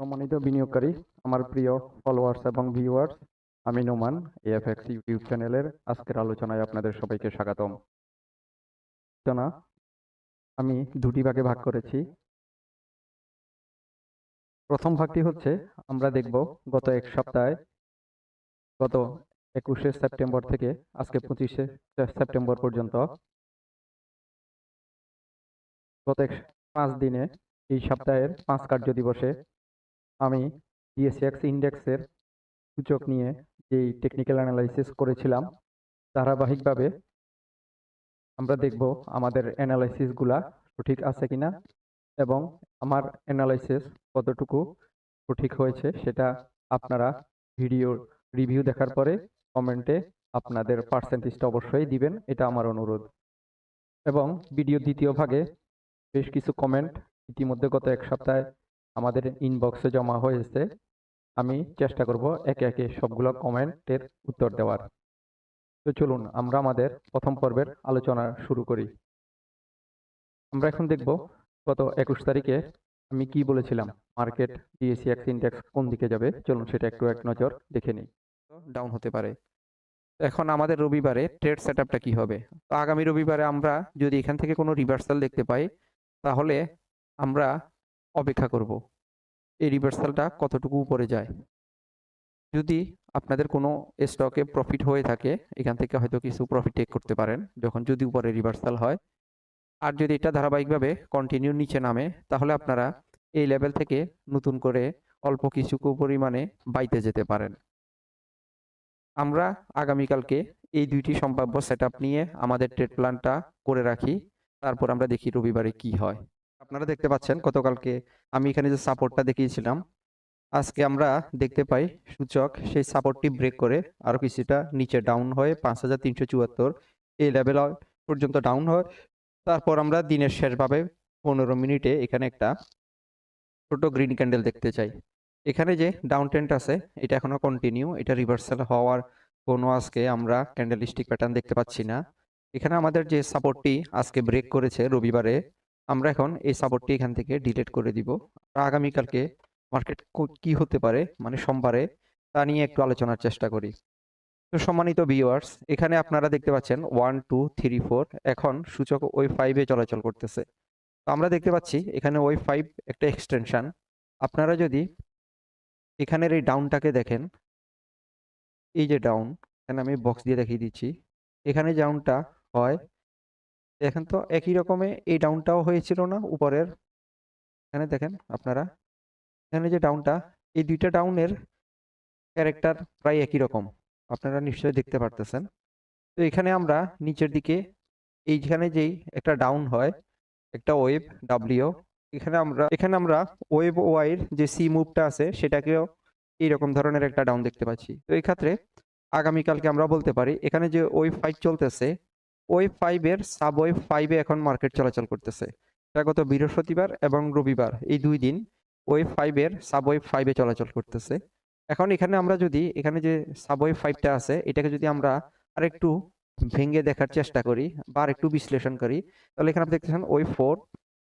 সম্মানিত বিনিয়োগকারী, আমার প্রিয় ফলোয়ার্স এবং ভিউয়ার্স আমি নোমান এএফএক্স ইউটিউব চ্যানেলের আজকের আলোচনায় আপনাদের সবাইকে স্বাগতম। আলোচনা আমি দুটি ভাগে ভাগ করেছি। প্রথম ভাগটি হচ্ছে, আমরা দেখব গত এক সপ্তাহে, গত একুশে সেপ্টেম্বর থেকে আজকে পঁচিশে সেপ্টেম্বর পর্যন্ত, গত পাঁচ দিনে এই সপ্তাহের পাঁচ কার্য দিবসে আমি ডিএসএক্স ইন্ডেক্সের সূচক নিয়ে যেই টেকনিক্যাল অ্যানালাইসিস করেছিলাম, ধারাবাহিকভাবে আমরা দেখব আমাদের অ্যানালাইসিসগুলা সঠিক আছে কিনা এবং আমার অ্যানালাইসিস কতটুকু সঠিক হয়েছে সেটা আপনারা ভিডিও রিভিউ দেখার পরে কমেন্টে আপনাদের পার্সেন্টেজটা অবশ্যই দিবেন, এটা আমার অনুরোধ। এবং ভিডিও দ্বিতীয় ভাগে বেশ কিছু কমেন্ট ইতিমধ্যে গত এক সপ্তাহে আমাদের ইনবক্সে জমা হয়েছে। আমি চেষ্টা করব একে একে সবগুলো কমেন্টের উত্তর দেওয়ার। তো চলুন, আমরা আমাদের প্রথম পর্বের আলোচনা শুরু করি। আমরা এখন দেখব গত একুশ তারিখে আমি কি বলেছিলাম, মার্কেট ডিএসি এক্স ইন্ডেক্স কোন দিকে যাবে। চলুন সেটা একটু এক নজর দেখে নিই। ডাউন হতে পারে। এখন আমাদের রবিবারে ট্রেড সেট আপটা কি হবে? তো আগামী রবিবারে আমরা যদি এখান থেকে কোনো রিভার্সাল দেখতে পাই, তাহলে আমরা অপেক্ষা করব। এই রিভার্সালটা কতটুকু উপরে যায়? যদি আপনাদের কোনো স্টকে প্রফিট হয়ে থাকে, এখান থেকে হয়তো কিছু প্রফিট টেক করতে পারেন, যখন যদি উপরে রিভার্সাল হয়। আর যদি এটা ধারাবাহিকভাবে কন্টিনিউ নিচে নামে, তাহলে আপনারা এই লেভেল থেকে নতুন করে অল্প কিছু পরিমাণে বাইতে যেতে পারেন। আমরা আগামীকালকে এই দুইটি সম্ভাব্য সেটআপ নিয়ে আমাদের ট্রেড প্ল্যানটা করে রাখি। তারপর আমরা দেখি রবিবারে কি হয়। আপনারা দেখতে পাচ্ছেন গতকালকে আমি এখানে যে সাপোর্টটা দেখিয়েছিলাম, আজকে আমরা দেখতে পাই সূচক সেই সাপোর্টটি ব্রেক করে আরও কিছুটা নিচে ডাউন হয়ে পাঁচ হাজার তিনশো চুয়াত্তর এই লেভেল পর্যন্ত ডাউন হয়। তারপর আমরা দিনের শেষভাবে পনেরো মিনিটে এখানে একটা ছোট গ্রিন ক্যান্ডেল দেখতে চাই। এখানে যে ডাউন ট্রেন্ড আছে, এটা এখনও কন্টিনিউ এটা রিভার্সাল হওয়ার কোনো আজকে আমরা ক্যান্ডেলিস্টিক প্যাটার্ন দেখতে পাচ্ছি না। এখানে আমাদের যে সাপোর্টটি আজকে ব্রেক করেছে রবিবারে আমরা এখন এই সাপোর্টটি এখান থেকে ডিলিট করে দিব। আগামীকালকে মার্কেট কি হতে পারে মানে সোমবারে, তা নিয়ে একটু আলোচনার চেষ্টা করি। তো সম্মানিত ভিউয়ার্স এখানে আপনারা দেখতে পাচ্ছেন ওয়ান টু থ্রি ফোর এখন সূচক ওই ফাইভে চলাচল করতেছে। তো আমরা দেখতে পাচ্ছি এখানে ওই ফাইভ একটা এক্সটেনশন আপনারা যদি এখানের এই ডাউনটাকে দেখেন, এই যে ডাউন এখানে আমি বক্স দিয়ে দেখিয়ে দিচ্ছি। এখানে ডাউনটা হয় দেখেন তো, একই রকমে এই ডাউনটাও হয়েছিল না, উপরের। এখানে দেখেন আপনারা, এখানে যে ডাউনটা এই দুইটা ডাউনের ক্যারেক্টার প্রায় একই রকম। আপনারা নিশ্চয়ই দেখতে পারতেছেন। তো এখানে আমরা নিচের দিকে, এইখানে যেই একটা ডাউন হয়, একটা ওয়েব ডাব্লিউ এখানে আমরা এখানে আমরা ওয়েভ ওয়াইয়ের যে সি মুভটা আছে, সেটাকেও এইরকম ধরনের একটা ডাউন দেখতে পাচ্ছি। তো এই ক্ষেত্রে আগামীকালকে আমরা বলতে পারি, এখানে যে ওয়েব ফাইভ চলতেছে ওয়েভ ফাইভের সাব ওয়েভ ফাইভে এখন মার্কেট চলাচল করতেছে। এটা গত বৃহস্পতিবার এবং রবিবার, এই দুই দিন ওয়েভ ফাইভের সাব ওয়েভ ফাইভে চলাচল করতেছে। এখন এখানে আমরা যদি, এখানে যে সাব ওয়েভ ফাইভটা আছে, এটাকে যদি আমরা আরেকটু ভেঙে দেখার চেষ্টা করি বা আরেকটু বিশ্লেষণ করি, তাহলে এখানে আপনি দেখতেছেন ওয়েভ ফোর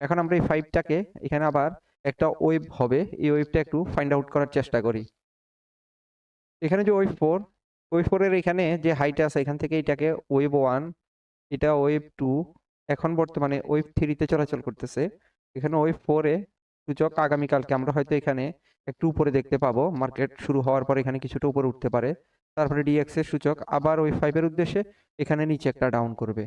এখন আমরা এই ফাইভটাকে এখানে আবার একটা ওয়েব হবে, এই ওয়েবটা একটু ফাইন্ড আউট করার চেষ্টা করি। এখানে যে ওয়েভ ফোর ওয়েভ ফোরের এখানে যে হাইট আছে, এখান থেকে এটাকে ওয়েভ ওয়ান এটা ওয়েব টু এখন বর্তমানে ওয়েব থ্রিতে চলাচল করতেছে। এখানে ওয়েব ফোরে সূচক আগামীকালকে আমরা হয়তো এখানে একটু উপরে দেখতে পাবো। মার্কেট শুরু হওয়ার পর এখানে কিছুটা উপরে উঠতে পারে। তারপরে ডিএক্সের সূচক আবার ওই ফাইভের উদ্দেশ্যে এখানে নিচে একটা ডাউন করবে।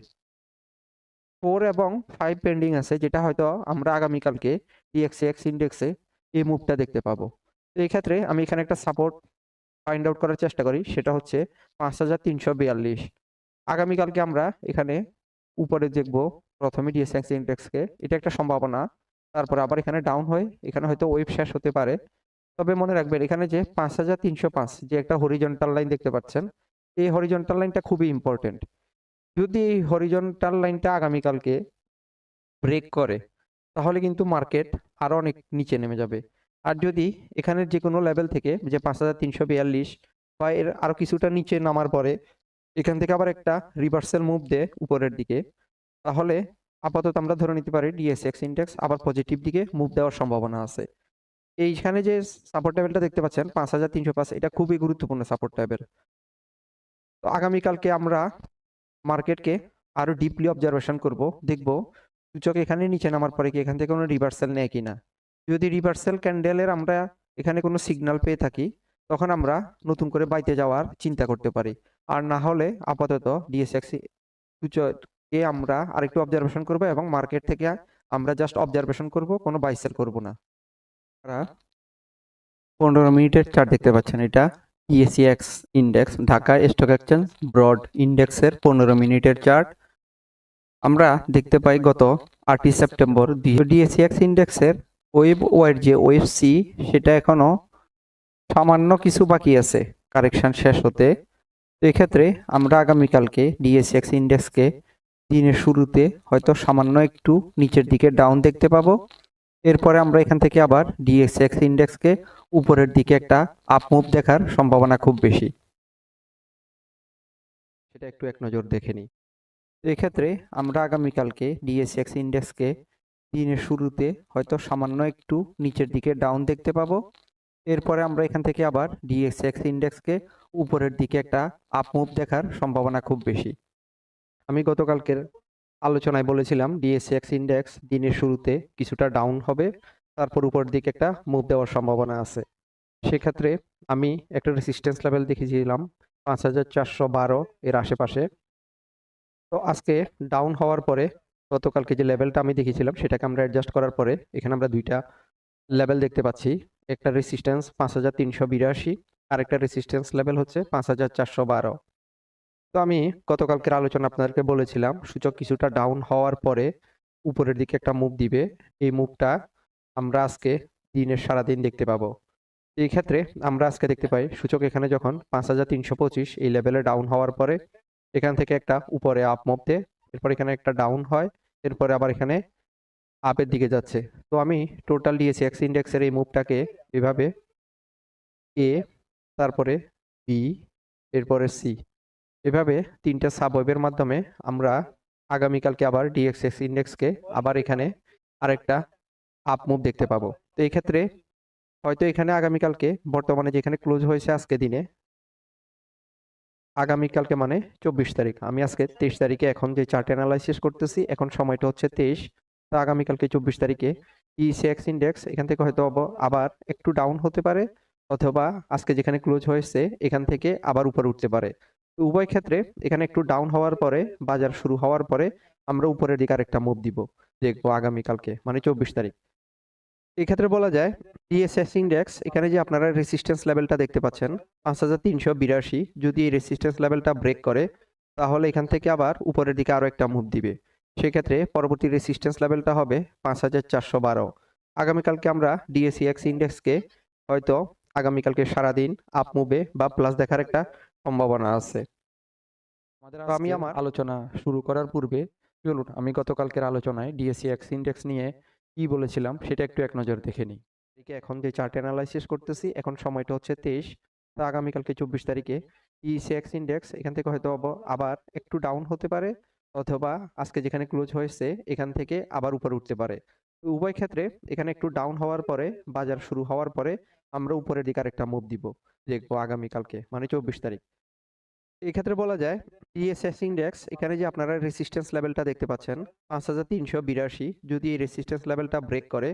ফোর এবং ফাইভ পেন্ডিং আছে, যেটা হয়তো আমরা আগামীকালকে ডিএক্সে এক্স ইন্ডেক্সে এই মুভটা দেখতে পাবো। তো এই ক্ষেত্রে আমি এখানে একটা সাপোর্ট ফাইন্ড আউট করার চেষ্টা করি। সেটা হচ্ছে পাঁচ হাজার তিনশো বিয়াল্লিশ। আগামীকালকে আমরা এখানে উপরে দেখব প্রথমে ডিএসএক্স ইন্ডেক্সকে এটা একটা সম্ভাবনা। তারপরে আবার এখানে ডাউন হয়। এখানে হয়তো ওয়েব শেষ হতে পারে। তবে মনে রাখবেন, এখানে যে পাঁচ হাজার তিনশো পাঁচ, যে একটা হরিজন্টাল লাইন দেখতে পাচ্ছেন, এই হরিজন্টাল লাইনটা খুবই ইম্পর্টেন্ট যদি এই হরিজন্টাল লাইনটা আগামীকালকে ব্রেক করে, তাহলে কিন্তু মার্কেট আরও অনেক নিচে নেমে যাবে। আর যদি এখানের যে কোনো লেভেল থেকে, যে পাঁচ হাজার তিনশো বিয়াল্লিশ, বা এর আরও কিছুটা নিচে নামার পরে এখান থেকে আবার একটা রিভার্সাল মুভ দেয় উপরের দিকে। তাহলে আপাতত আমরা ধরে নিতে পারি ডিএসএক্স ইন্ডেক্স আবার পজিটিভ দিকে মুভ দেওয়ার সম্ভাবনা আছে। এইখানে যে সাপোর্ট লেভেলটা দেখতে পাচ্ছেন, পাঁচ হাজার তিনশো পাঁচ, এটা খুবই গুরুত্বপূর্ণ সাপোর্ট লেভেল তো আগামীকালকে আমরা মার্কেটকে আরও ডিপলি অবজারভেশন করব, দেখব সূচক এখানে নিচে নামার পরে কি এখান থেকে কোনো রিভার্সাল নেয় কিনা। যদি রিভার্সাল ক্যান্ডেলের আমরা এখানে কোনো সিগন্যাল পেয়ে থাকি তখন আমরা নতুন করে বাইতে যাওয়ার চিন্তা করতে পারি। আর না হলে আপাতত ডিএসএক্স সূচককে আমরা আরেকটু অবজারভেশন করব এবং মার্কেট থেকে আমরা জাস্ট অবজারভেশন করব, কোনো বাইসেল করব না। পনেরো মিনিটের চার্ট দেখতে পাচ্ছেন এটা। E ইএসিএক্স index Dhaka stock exchange broad ইন্ডেক্সের পনেরো মিনিটের চার্ট আমরা দেখতে পাই গত আটই সেপ্টেম্বর ডিএসিএক্স ইন্ডেক্সের ওয়েব ওয়াইড যে ওয়েব সি সেটা এখনও সামান্য কিছু বাকি আছে। কারেকশন শেষ হতে। তো এক্ষেত্রে আমরা আগামীকালকে ডিএসএক্স ইন্ডেক্সকে দিনের শুরুতে হয়তো সামান্য একটু নিচের দিকে ডাউন দেখতে পাবো। এরপরে আমরা এখান থেকে আবার ডিএসএক্স ইন্ডেক্সকে উপরের দিকে একটা আপ মুভ দেখার সম্ভাবনা খুব বেশি। সেটা একটু এক নজর দেখে নিই। তো এক্ষেত্রে আমরা আগামীকালকে ডিএসএক্স ইন্ডেক্সকে দিনের শুরুতে হয়তো সামান্য একটু নিচের দিকে ডাউন দেখতে পাবো। এরপরে আমরা এখান থেকে আবার ডিএসএক্স ইন্ডেক্সকে উপরের দিকে একটা আপ মুভ দেখার সম্ভাবনা খুব বেশি। আমি গতকালকের আলোচনায় বলেছিলাম ডিএসএক্স ইন্ডেক্স দিনের শুরুতে কিছুটা ডাউন হবে, তারপর উপরের দিকে একটা মুভ দেওয়ার সম্ভাবনা আছে। সেক্ষেত্রে আমি একটা রেসিস্ট্যান্স লেভেল দেখেছিলাম পাঁচ হাজার চারশো বারো এর আশেপাশে। তো আজকে ডাউন হওয়ার পরে গতকালকে যে লেভেলটা আমি দেখেছিলাম সেটাকে আমরা অ্যাডজাস্ট করার পরে এখানে আমরা দুইটা লেভেল দেখতে পাচ্ছি। একটা রেসিস্ট্যান্স পাঁচ হাজার তিনশো বিরাশি আর একটা রেসিস্ট্যান্স লেভেল হচ্ছে পাঁচ হাজার চারশো বারো। তো আমি গতকালকের আলোচনা আপনাদেরকে বলেছিলাম, সূচক কিছুটা ডাউন হওয়ার পরে উপরের দিকে একটা মুভ দিবে। এই মুভটা আমরা আজকে দিনের সারাদিন দেখতে পাবো। এই ক্ষেত্রে আমরা আজকে দেখতে পাই, সূচক এখানে যখন পাঁচ হাজার তিনশো পঁচিশ, এই লেভেলে ডাউন হওয়ার পরে এখান থেকে একটা উপরে আপ মুভ দেয় এরপর এখানে একটা ডাউন হয়, এরপরে আবার এখানে আপের দিকে যাচ্ছে। তো আমি টোটাল দিয়েছি এক্স ইন্ডেক্সের এই মুভটাকে এভাবে এ তারপরে বি এরপরে সি এভাবে তিনটা সাবওয়েবের মাধ্যমে আমরা আগামীকালকে আবার ডিএক্সএক্স ইন্ডেক্সকে আবার এখানে আরেকটা আপ মুভ দেখতে পাবো। তো এই ক্ষেত্রে হয়তো এখানে আগামীকালকে, বর্তমানে যেখানে ক্লোজ হয়েছে আজকে দিনে, আগামীকালকে মানে চব্বিশ তারিখ, আমি আজকে তেইশ তারিখে এখন যে চার্ট অ্যানালাইসিস করতেছি, এখন সময়টা হচ্ছে তেইশ তো আগামীকালকে চব্বিশ তারিখে ইসিএক্স ইন্ডেক্স, এখান থেকে হয়তো আব- আবার একটু ডাউন হতে পারে, অথবা আজকে যেখানে ক্লোজ হয়েছে, এখান থেকে আবার উপরে উঠতে পারে। উভয় ক্ষেত্রে এখানে একটু ডাউন হওয়ার পরে, বাজার শুরু হওয়ার পরে, আমরা উপরের দিকে আরেকটা মুভ দিব, দেখব আগামীকালকে মানে চব্বিশ তারিখ। এই ক্ষেত্রে বলা যায় ডিএসএস ইন্ডেক্স, এখানে যে আপনারা রেসিস্ট্যান্স লেভেলটা দেখতে পাচ্ছেন, পাঁচ হাজার তিনশো বিরাশি, যদি এই রেসিস্ট্যান্স লেভেলটা ব্রেক করে, তাহলে এখান থেকে আবার উপরের দিকে আরও একটা মুভ দিবে। সেক্ষেত্রে পরবর্তী রেসিস্ট্যান্স লেভেলটা হবে পাঁচ হাজার চারশো বারো। আগামীকালকে আমরা ডিএসিএক্স ইন্ডেক্সকে হয়তো আগামীকালকে সারাদিন আপ মুভে বা প্লাস দেখার একটা সম্ভাবনা আছে। আমাদের আমি আমার আলোচনা শুরু করার পূর্বে চলুন আমি গতকালকের আলোচনায় ডিএসিএক্স ইন্ডেক্স নিয়ে কি বলেছিলাম সেটা একটু এক নজর দেখে নিই। এদিকে এখন যে চার্ট অ্যানালাইসিস করতেছি এখন সময়টা হচ্ছে তেইশ তো আগামীকালকে চব্বিশ তারিখে ইসিএক্স ইন্ডেক্স এখান থেকে হয়তো আব- আবার একটু ডাউন হতে পারে। অথবা আজকে যেখানে ক্লোজ হয়েছে, এখান থেকে আবার উপরে উঠতে পারে। উভয় ক্ষেত্রে এখানে একটু ডাউন হওয়ার পরে, বাজার শুরু হওয়ার পরে আমরা উপরের দিকে আরেকটা মুভ দিব, দেখব আগামীকালকে মানে চব্বিশ তারিখ। এই ক্ষেত্রে বলা যায় ইএসএস ইন্ডেক্স এখানে যে আপনারা রেসিস্ট্যান্স লেভেলটা দেখতে পাচ্ছেন, পাঁচ হাজার তিনশো বিরাশি, যদি এই রেসিস্ট্যান্স লেভেলটা ব্রেক করে,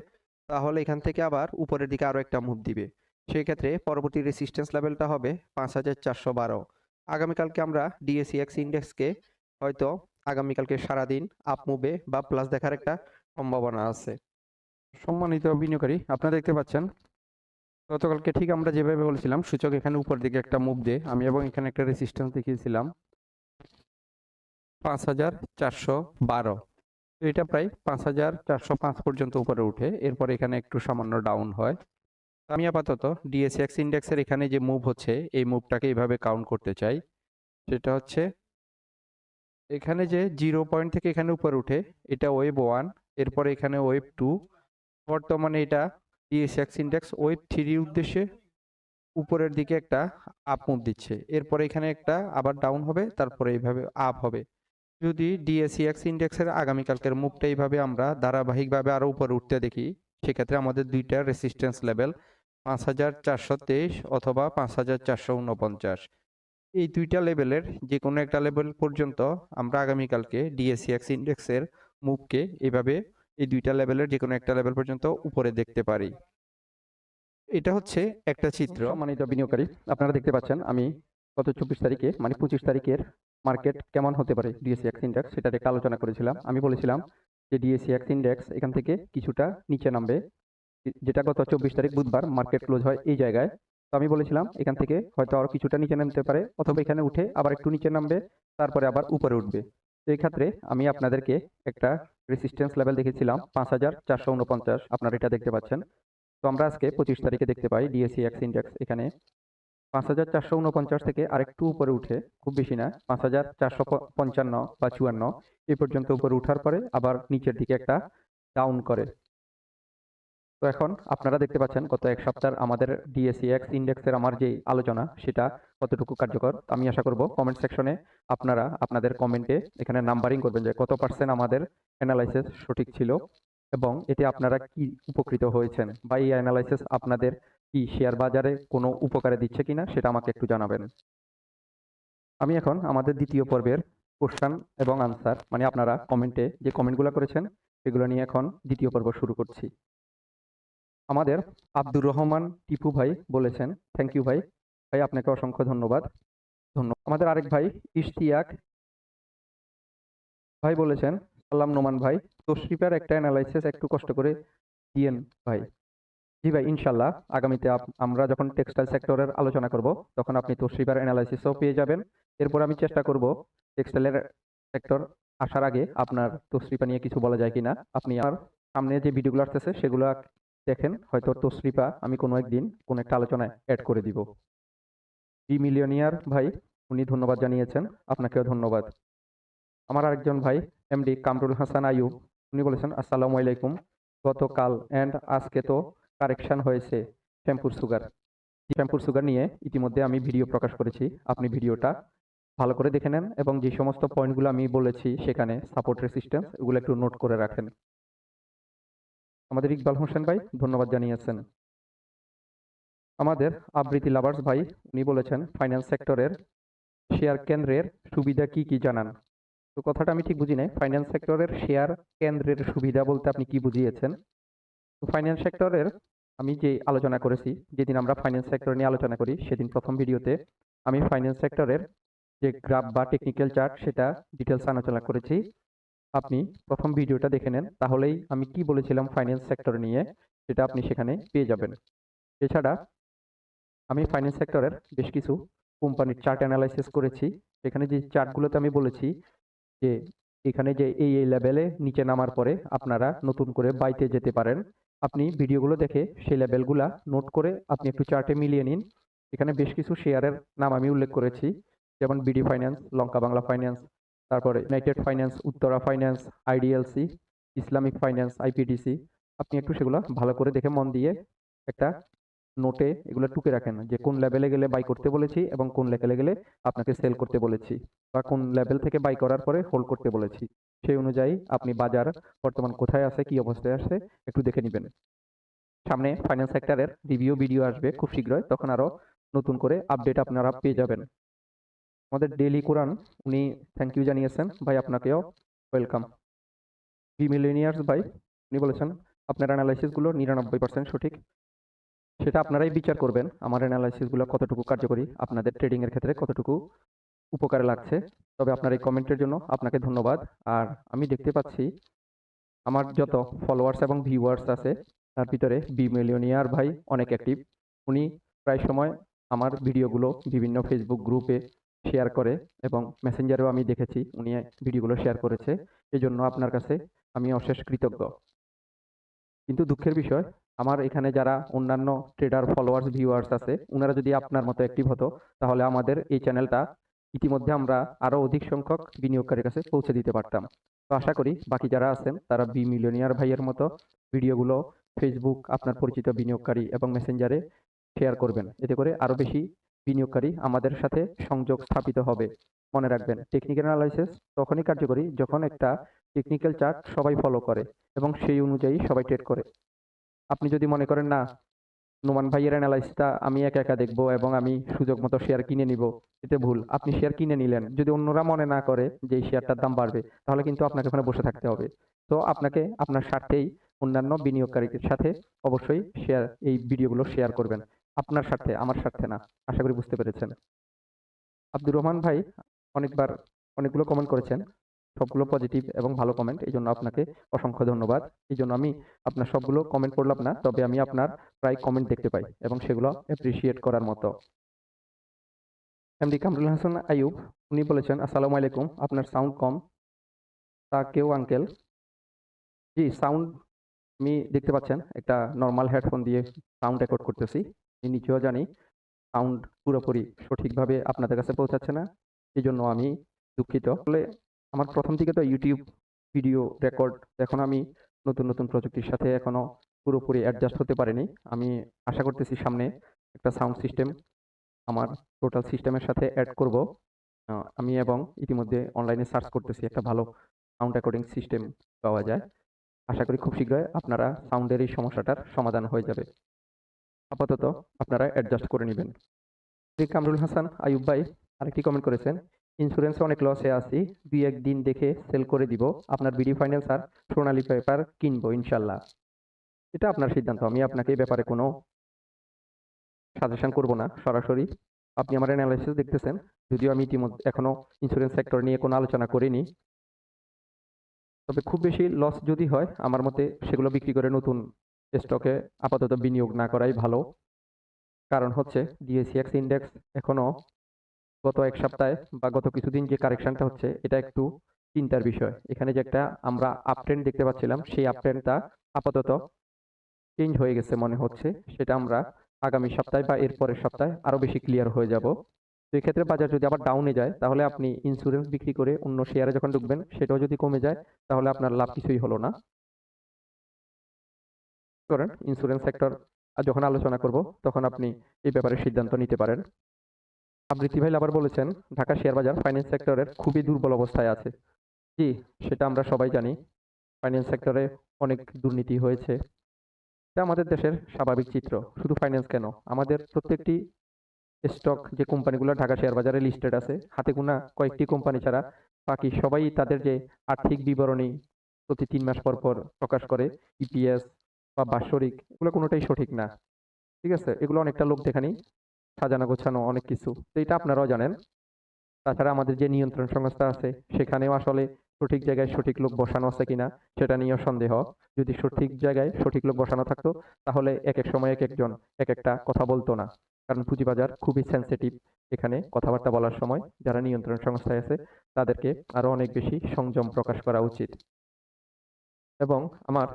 তাহলে এখান থেকে আবার উপরের দিকে আরও একটা মুভ দিবে। সেই ক্ষেত্রে পরবর্তী রেসিস্ট্যান্স লেভেলটা হবে পাঁচ হাজার চারশো বারো। আগামীকালকে আমরা ডিএসিএক্স ইন্ডেক্সকে হয়তো আগামীকালকে সারাদিন আপ মুভে বা প্লাস দেখার একটা সম্ভাবনা আছে। সম্মানিত বিনিয়োগকারী, আপনারা দেখতে পাচ্ছেন, গতকালকে ঠিক আমরা যেভাবে বলেছিলাম, সূচক এখানে উপর দিকে একটা মুভ দেয় আমি এবং এখানে একটা রেসিস্ট্যান্স দেখিয়েছিলাম। পাঁচ হাজার চারশো বারো। তো এটা প্রায় পাঁচ হাজার চারশো পাঁচ পর্যন্ত উপরে উঠে, এরপর এখানে একটু সামান্য ডাউন হয়। আমি আপাতত ডিএসএক্স ইন্ডেক্সের এখানে যে মুভ হচ্ছে, এই মুভটাকে এইভাবে কাউন্ট করতে চাই। সেটা হচ্ছে এখানে যে জিরো পয়েন্ট থেকে এখানে উপরে উঠে, এটা ওয়েব ওয়ান এরপরে এখানে ওয়েব টু বর্তমানে এটা ডিএসএক্স ইন্ডেক্স ওয়েব থ্রির উদ্দেশ্যে উপরের দিকে একটা আপ মুভ দিচ্ছে। এরপরে এখানে একটা আবার ডাউন হবে, তারপরে এইভাবে আপ হবে। যদি ডিএসইএক্স ইন্ডেক্সের আগামীকালকের মুভটা এইভাবে আমরা ধারাবাহিকভাবে আরও উপরে উঠতে দেখি, সেক্ষেত্রে আমাদের দুইটা রেসিস্ট্যান্স লেভেল পাঁচ হাজার চারশো তেইশ অথবা পাঁচ হাজার চারশো উনপঞ্চাশ। এই দুইটা লেভেলের যে কোনো একটা লেভেল পর্যন্ত আমরা আগামীকালকে ডিএসিএক্স ইন্ডেক্সের মুভকে এভাবে এই দুইটা লেভেলের যে কোনো একটা লেভেল পর্যন্ত উপরে দেখতে পারি। এটা হচ্ছে একটা চিত্র। সম্মানিত বিনিয়োগকারী, আপনারা দেখতে পাচ্ছেন আমি গত চব্বিশ তারিখে মানে পঁচিশ তারিখের মার্কেট কেমন হতে পারে ডিএসিএক্স ইন্ডেক্স সেটা একটা আলোচনা করেছিলাম। আমি বলেছিলাম যে ডিএসিএক্স ইন্ডেক্স এখান থেকে কিছুটা নিচে নামবে। যেটা গত চব্বিশ তারিখ বুধবার মার্কেট ক্লোজ হয় এই জায়গায়। তো আমি বলেছিলাম, এখান থেকে হয়তো আরও কিছুটা নিচে নামতে পারে, অথবা এখানে উঠে আবার একটু নিচে নামবে, তারপরে আবার উপরে উঠবে। তো এই ক্ষেত্রে আমি আপনাদেরকে একটা রেসিস্ট্যান্স লেভেল দেখেছিলাম, পাঁচ হাজার চারশো উনপঞ্চাশ আপনারা এটা দেখতে পাচ্ছেন। তো আমরা আজকে পঁচিশ তারিখে দেখতে পাই ডিএসসি এক্স ইন্ডেক্স এখানে। পাঁচ হাজার চারশো উনপঞ্চাশ থেকে আরেকটু উপরে উঠে, খুব বেশি না, পাঁচ হাজার চারশো পঞ্চান্ন বা চুয়ান্ন এই পর্যন্ত উপরে উঠার পরে আবার নিচের দিকে একটা ডাউন করে। তো এখন আপনারা দেখতে পাচ্ছেন গত এক সপ্তাহ আমাদের ডিএসসি এক্স ইন্ডেক্সের আমার যে আলোচনা, সেটা কতটুকু কার্যকর? আমি আশা করব কমেন্ট সেকশনে আপনারা আপনাদের কমেন্টে এখানে নাম্বারিং করবেন যে কত পার্সেন্ট আমাদের অ্যানালাইসিস সঠিক ছিল এবং এতে আপনারা কি উপকৃত হয়েছেন বা এই অ্যানালাইসিস আপনাদের কি শেয়ার বাজারে কোনো উপকারে দিচ্ছে কিনা, সেটা আমাকে একটু জানাবেন। আমি এখন আমাদের দ্বিতীয় পর্বের কোশ্চান এবং আনসার মানে আপনারা কমেন্টে যে কমেন্টগুলো করেছেন সেগুলো নিয়ে এখন দ্বিতীয় পর্ব শুরু করছি। আমাদের আব্দুর রহমান টিপু ভাই বলেছেন। থ্যাংক ইউ ভাই। ভাই, আপনাকে অসংখ্য ধন্যবাদ। ধন্যবাদ আমাদের আরেক ভাই ইশতিয়াক ভাই বলেছেন, সালাম নোমান ভাই তশরিফের একটা অ্যানালাইসিস একটু কষ্ট করে দিয়েন ভাই। জি ভাই, ইনশাল্লাহ আগামীতে আমরা যখন টেক্সটাইল সেক্টরের আলোচনা করব, তখন আপনি তশরিফের অ্যানালাইসিসও পেয়ে যাবেন। এরপর আমি চেষ্টা করব টেক্সটাইলের সেক্টর আসার আগে আপনার তশরিফা নিয়ে কিছু বলা যায় কিনা। আপনি আর সামনে যে ভিডিওগুলো আসতেছে, সেগুলো দেখেন হয়তো তশরিফা আমি কোনো একদিন কোনো একটা আলোচনায় অ্যাড করে দিব। বি মিলিয়নিয়ার ভাই উনি ধন্যবাদ জানিয়েছেন। আপনাকেও ধন্যবাদ। আমার আরেকজন ভাই এমডি কামরুল হাসান আইয়ুব উনি বলেছেন আসসালামু আলাইকুম। গতকাল অ্যান্ড আজকে তো কারেকশন হয়েছে শ্যাম্পুর সুগার। শ্যাম্পুর সুগার নিয়ে ইতিমধ্যে আমি ভিডিও প্রকাশ করেছি। আপনি ভিডিওটা ভালো করে দেখে নেন এবং যে সমস্ত পয়েন্টগুলো আমি বলেছি সেখানে সাপোর্ট রেসিস্ট্যান্স এগুলো একটু নোট করে রাখেন। আমাদের ইকবাল হোসেন ভাই, ধন্যবাদ জানিয়েছেন। আমাদের আবৃত্তি লাভার্স ভাই, উনি বলেছেন ফাইন্যান্স সেক্টরের শেয়ার কেন্দ্রের সুবিধা কি কি জানান? তো কথাটা আমি ঠিক বুঝি নাই। ফাইন্যান্স সেক্টরের শেয়ার কেন্দ্রের সুবিধা বলতে আপনি কি বুঝিয়েছেন? তো ফাইন্যান্স সেক্টরের আমি যে আলোচনা করেছি, যেদিন আমরা ফাইন্যান্স সেক্টর নিয়ে আলোচনা করি, সেদিন প্রথম ভিডিওতে আমি ফাইন্যান্স সেক্টরের যে গ্রাফ বা টেকনিক্যাল চার্ট সেটা ডিটেলস আলোচনা করেছি। আপনি প্রথম ভিডিওটা দেখে নেন, তাহলেই আমি কি বলেছিলাম ফাইন্যান্স সেক্টর নিয়ে, সেটা আপনি সেখানে পেয়ে যাবেন। এছাড়া আমি ফাইন্যান্স সেক্টরের বেশ কিছু কোম্পানির চার্ট অ্যানালাইসিস করেছি। সেখানে যে চার্টগুলোতে আমি বলেছি যে, এখানে যে এই এই লেভেলে নিচে নামার পরে আপনারা নতুন করে বাইতে যেতে পারেন। আপনি ভিডিওগুলো দেখে সেই লেভেলগুলা নোট করে আপনি একটু চার্টে মিলিয়ে নিন। এখানে বেশ কিছু শেয়ারের নাম আমি উল্লেখ করেছি, যেমন BD Finance Lanka Bangla Finance তারপরে United Finance Uttara Finance IDLC Islamic Finance IPDC আপনি একটু সেগুলো ভালো করে দেখে মন দিয়ে একটা নোটে এগুলো টুকে রাখেন যে কোন লেভেলে গেলে বাই করতে বলেছি এবং কোন লেভেলে গেলে আপনাকে সেল করতে বলেছি বা কোন লেভেল থেকে বাই করার পরে হোল্ড করতে বলেছি। সেই অনুযায়ী আপনি বাজার বর্তমান কোথায় আছে, কি অবস্থায় আছে, একটু দেখে নেবেন। সামনে ফাইন্যান্স সেক্টরের রিভিউ ভিডিও আসবে খুব শীঘ্রই, তখন আরও নতুন করে আপডেট আপনারা পেয়ে যাবেন। আমাদের ডেলি কোরআন উনি থ্যাংক ইউ জানিয়েছেন। ভাই, আপনাকেও ওয়েলকাম বি মিলেনিয়ার্স ভাই, উনি বলেছেন, আপনার অ্যানালাইসিসগুলো নিরানব্বই পার্সেন্ট সঠিক। সেটা আপনারাই বিচার করবেন, আমার অ্যানালাইসিসগুলো কতটুকু কার্যকরী, আপনাদের ট্রেডিংয়ের ক্ষেত্রে কতটুকু উপকারে লাগছে। তবে আপনার এই কমেন্টের জন্য আপনাকে ধন্যবাদ। আর আমি দেখতে পাচ্ছি, আমার যত ফলোয়ার্স এবং ভিউয়ার্স আছে, তার ভিতরে বি মিলিয়নিয়ার ভাই অনেক অ্যাক্টিভ উনি প্রায় সময় আমার ভিডিওগুলো বিভিন্ন ফেসবুক গ্রুপে শেয়ার করে এবং মেসেঞ্জারেও আমি দেখেছি, উনি ভিডিওগুলো শেয়ার করেছে। এই জন্য আপনার কাছে আমি অশেষ কৃতজ্ঞ। কিন্তু দুঃখের বিষয়, আমার এখানে যারা অন্যান্য ট্রেডার ফলোয়ার্স ভিউয়ার্স আছে ওনারা যদি আপনার মতো অ্যাক্টিভ হতো, তাহলে আমাদের এই চ্যানেলটা ইতিমধ্যে আমরা আরও অধিক সংখ্যক বিনিয়োগকারীর কাছে পৌঁছে দিতে পারতাম। তো আশা করি বাকি যারা আছেন, তারা বি মিলিয়নিয়ার ভাইয়ের মতো ভিডিওগুলো ফেসবুক আপনার পরিচিত বিনিয়োগকারী এবং মেসেঞ্জারে শেয়ার করবেন। এতে করে আরও বেশি বিনিয়োগকারী আমাদের সাথে সংযোগ স্থাপিত হবে। মনে রাখবেন টেকনিক্যাল অ্যানালাইসিস তখনই কার্যকরী যখন একটা টেকনিক্যাল চার্ট সবাই ফলো করে এবং সেই অনুযায়ী সবাই ট্রেড করে। আপনি যদি মনে করেন, না, নোমান ভাইয়ের অ্যানালাইসিসটা আমি একা একা দেখব এবং আমি সুযোগ মতো শেয়ার কিনে নিব, এতে ভুল। আপনি শেয়ার কিনে নিলেন। যদি অন্যরা মনে না করে যে এই শেয়ারটার দাম বাড়বে, তাহলে কিন্তু আপনাকে ওখানে বসে থাকতে হবে। তো আপনাকে আপনার স্বার্থেই অন্যান্য বিনিয়োগকারীদের সাথে অবশ্যই শেয়ার এই ভিডিওগুলো শেয়ার করবেন। আপনার স্বার্থে আমার স্বার্থে না। আশা করি বুঝতে পেরেছেন। আব্দুর রহমান ভাই অনেকবার অনেকগুলো কমেন্ট করেছেন। সবগুলো পজিটিভ এবং ভালো কমেন্ট এই জন্য আপনাকে অসংখ্য ধন্যবাদ। এই জন্য আমি আপনার সবগুলো কমেন্ট পড়লাম না তবে আমি আপনার প্রায় কমেন্ট দেখতে পাই এবং সেগুলো অ্যাপ্রিসিয়েট করার মতো। এমডি কামরুল হাসান আইয়ুব উনি বলেছেন আসসালামু আলাইকুম আপনার সাউন্ড কম। তা কেউ আঙ্কেল জি সাউন্ড আমি দেখতে পাচ্ছেন একটা নর্মাল হেডফোন দিয়ে সাউন্ড রেকর্ড করতেছি। নিজেও জানি সাউন্ড পুরোপুরি সঠিকভাবে আপনাদের কাছে পৌঁছাচ্ছে না। এই জন্য আমি দুঃখিত। আসলে আমার প্রথম থেকে তো ইউটিউব ভিডিও রেকর্ড এখন আমি নতুন নতুন প্রযুক্তির সাথে এখনও পুরোপুরি অ্যাডজাস্ট হতে পারিনি। আমি আশা করতেছি সামনে একটা সাউন্ড সিস্টেম আমার টোটাল সিস্টেমের সাথে অ্যাড করব। আমি এবং ইতিমধ্যে অনলাইনে সার্চ করতেছি একটা ভালো সাউন্ড রেকর্ডিং সিস্টেম পাওয়া যায়। আশা করি খুব শীঘ্রই আপনারা সাউন্ডের এই সমস্যাটার সমাধান হয়ে যাবে। আপাতত আপনারা অ্যাডজাস্ট করে নেবেন। কামরুল হাসান আয়ুব ভাই, আরেকটি কমেন্ট করেছেন ইন্স্যুরেন্সে অনেক লসে আছি, দুই এক দিন দেখে সেল করে দিব, আপনার বিডি ফাইন্যান্স আর সোনালী পেপার কিনবো ইনশাল্লাহ। এটা আপনার সিদ্ধান্ত, আমি আপনাকে এই ব্যাপারে কোনো সাজেশন করব না, সরাসরি। আপনি আমার অ্যানালাইসিস দেখতেছেন, যদিও আমি ইতিমধ্যে এখনও ইন্স্যুরেন্স সেক্টর নিয়ে কোনো আলোচনা করিনি। তবে খুব বেশি লস যদি হয়, আমার মতে সেগুলো বিক্রি করে নতুন স্টকে আপাতত বিনিয়োগ না করাই ভালো। কারণ হচ্ছে ডিএসিএক্স ইন্ডেক্স এখনও গত এক সপ্তাহে বা গত কিছুদিন যে কারেকশনটা হচ্ছে এটা একটু চিন্তার বিষয়। এখানে যে একটা আমরা আপট্রেন্ড দেখতে পাচ্ছিলাম সেই আপট্রেন্ডটা আপাতত চেঞ্জ হয়ে গেছে মনে হচ্ছে। সেটা আমরা আগামী সপ্তাহে বা এর পরের সপ্তাহে আরও বেশি ক্লিয়ার হয়ে যাব। তো এক্ষেত্রে বাজার যদি আবার ডাউনে যায় তাহলে আপনি ইন্স্যুরেন্স বিক্রি করে অন্য শেয়ারে যখন ঢুকবেন সেটাও যদি কমে যায় তাহলে আপনার লাভ কিছুই হলো না। করেন ইন্স্যুরেন্স সেক্টর যখন আলোচনা করব তখন আপনি এই ব্যাপারে সিদ্ধান্ত নিতে পারেন। আবৃত্তি ভাই আবার বলেছেন ঢাকা শেয়ার বাজার ফাইন্যান্স সেক্টরের খুবই দুর্বল অবস্থায় আছে। জি সেটা আমরা সবাই জানি। ফাইন্যান্স সেক্টরে অনেক দুর্নীতি হয়েছে। এটা আমাদের দেশের স্বাভাবিক চিত্র। শুধু ফাইন্যান্স কেন? আমাদের প্রত্যেকটি স্টক যে কোম্পানিগুলো ঢাকা শেয়ার বাজারে লিস্টেড আছে হাতে গোনা কয়েকটি কোম্পানি ছাড়া বাকি সবাই তাদের যে আর্থিক বিবরণী প্রতি তিন মাস পর পর প্রকাশ করে ইপিএস বা বাৎসরিক, এগুলো কোনোটাই সঠিক না। ঠিক আছে? এগুলো অনেকটা লোক দেখানি, সাজানো গোছানো অনেক কিছু। তো এটা আপনারাও জানেন। তাছাড়া আমাদের যে নিয়ন্ত্রণ সংস্থা আছে, সেখানেও আসলে সঠিক জায়গায় সঠিক লোক বসানো আছে কিনা, সেটা নিয়েও সন্দেহ। যদি সঠিক জায়গায় সঠিক লোক বসানো থাকতো, তাহলে এক এক সময় এক একজন এক একটা কথা বলতো না। কারণ পুঁজিবাজার খুবই সেন্সিটিভ এখানে কথাবার্তা বলার সময়। যারা নিয়ন্ত্রণ সংস্থায় আছে, তাদেরকে আরও অনেক বেশি সংযম প্রকাশ করা উচিত। এবং আমার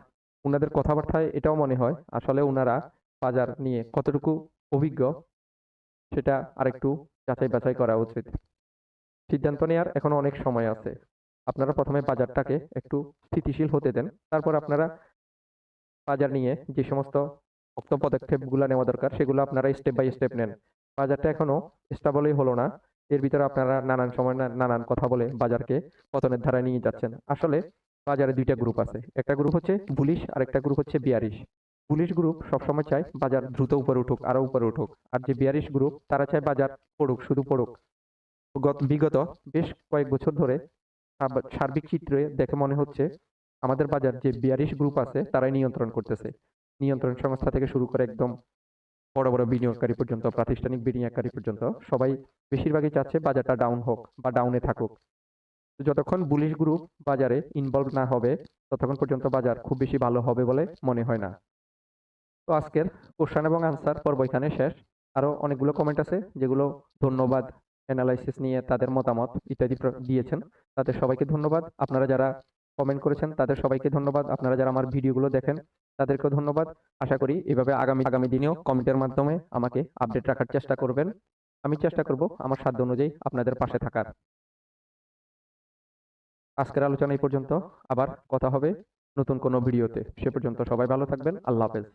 ওনাদের কথাবার্তায় এটাও মনে হয়, আসলে ওনারা বাজার নিয়ে কতটুকু অভিজ্ঞ, সেটা আরেকটু যাচাই বাছাই করা উচিত। সিদ্ধান্ত নেওয়ার এখনও অনেক সময় আছে। আপনারা প্রথমে বাজারটাকে একটু স্থিতিশীল হতে দেন, তারপর আপনারা বাজার নিয়ে যে সমস্ত শক্ত পদক্ষেপগুলো নেওয়া দরকার, সেগুলো আপনারা স্টেপ বাই স্টেপ নেন। বাজারটা এখনও স্টেবলই হলো না, এর ভিতরে আপনারা নানান সময় নানান কথা বলে বাজারকে পতনের ধারায় নিয়ে যাচ্ছেন। আসলে বাজারে দুইটা গ্রুপ আছে। একটা গ্রুপ হচ্ছে বুলিশ আর একটা গ্রুপ হচ্ছে বিয়ারিশ বুলিশ গ্রুপ সবসময় চায় বাজার দ্রুত উপরে উঠুক, আরও উপরে উঠুক। আর যে বিয়ারিশ গ্রুপ তারা চায় বাজার পড়ুক, শুধু পড়ুক। গত, বিগত বেশ কয়েক বছর ধরে সার্বিক চিত্রে দেখে মনে হচ্ছে আমাদের বাজার যে বিয়ারিশ গ্রুপ আছে, তারাই নিয়ন্ত্রণ করতেছে। নিয়ন্ত্রণ সংস্থা থেকে শুরু করে একদম বড় বড় বিনিয়োগকারী পর্যন্ত, প্রাতিষ্ঠানিক বিনিয়োগকারী পর্যন্ত সবাই বেশিরভাগই চাচ্ছে বাজারটা ডাউন হোক বা ডাউনে থাকুক। যতক্ষণ বুলিশ গ্রুপ বাজারে ইনভলভ না হবে, ততক্ষণ পর্যন্ত বাজার খুব বেশি ভালো হবে বলে মনে হয় না। তো আজকের কোশ্চেন এবং আনসার পর্ব এখানে শেষ। আরও অনেকগুলো কমেন্ট আছে যেগুলো ধন্যবাদ অ্যানালাইসিস নিয়ে তাদের মতামত ইত্যাদি দিয়েছেন। তাদের সবাইকে ধন্যবাদ। আপনারা যারা কমেন্ট করেছেন, তাদের সবাইকে ধন্যবাদ। আপনারা যারা আমার ভিডিওগুলো দেখেন, তাদেরকেও ধন্যবাদ। আশা করি এভাবে আগামী আগামী দিনেও কমেন্টের মাধ্যমে আমাকে আপডেট রাখার চেষ্টা করবেন। আমি চেষ্টা করব আমার সাধ্য অনুযায়ী আপনাদের পাশে থাকার। আজকের আলোচনা এই পর্যন্ত। আবার কথা হবে নতুন কোনো ভিডিওতে। সে পর্যন্ত সবাই ভালো থাকবেন। আল্লাহ হাফেজ।